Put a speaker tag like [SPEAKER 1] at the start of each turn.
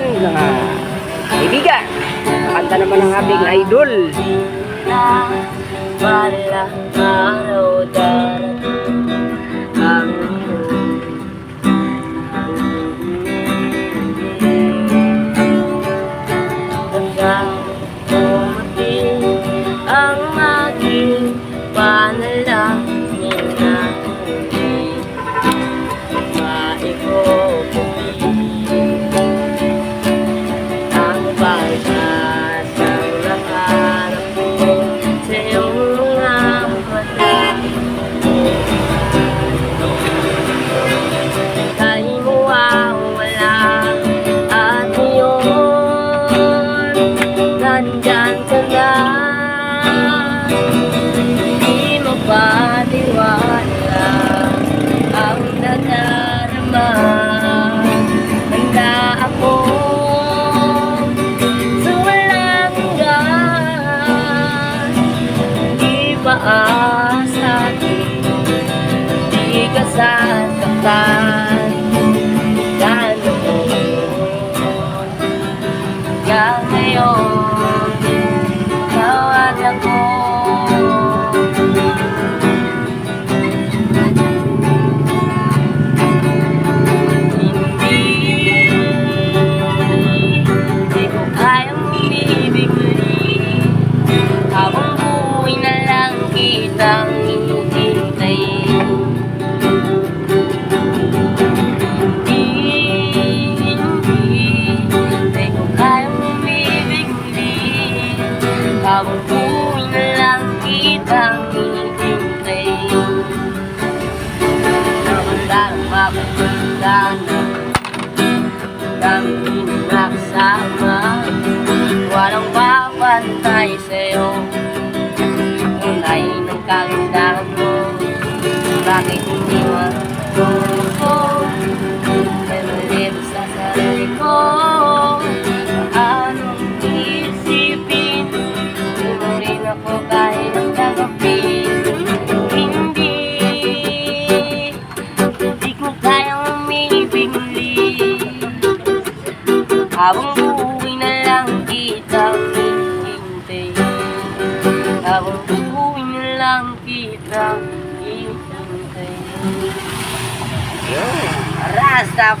[SPEAKER 1] mga kaibigan. Kanta naman ng ating idol.
[SPEAKER 2] na walang araw darating Hindi mo pa tiwala ang nadarama. Handa ako sa walang hanggan Di paasa Di ka sasaktan Ganoon Kaya ngayon Tawag ako. Hindi Habang buhay na lang kitang hihintayin. Naman mapapunta kami nakasama Walang papantay sa'yo. Tunay ng kagandahan mo. Bakit hindi matuto Pero habang buhay na lang kita hihintay Habang buhay na lang kita hihintay
[SPEAKER 1] Rasta